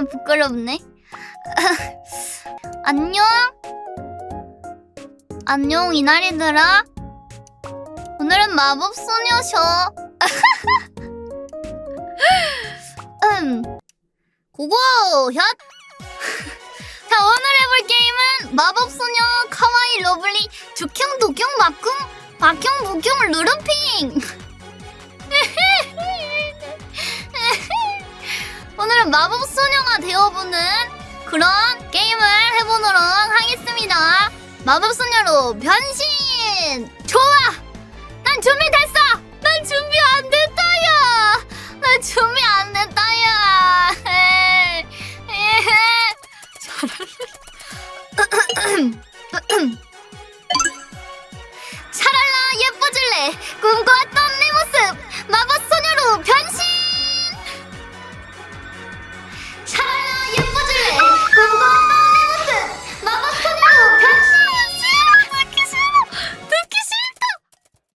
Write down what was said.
아 부끄럽네. 안녕. 안녕 이날이들아. 오늘은 마법 소녀셔. 음. 고고 현. 자 오늘 해볼 게임은 마법 소녀 카와이 러블리 주경 도경 막궁 박경 부경 루루핑. 오늘은 마법 소녀가 되어보는 그런 게임을 해보도록 하겠습니다. 마법 소녀로 변신! 좋아! 난 준비됐어! 난 준비 안 됐다야! 난 준비 안 됐다야! 샤랄라 예뻐질래 꿈꿔왔던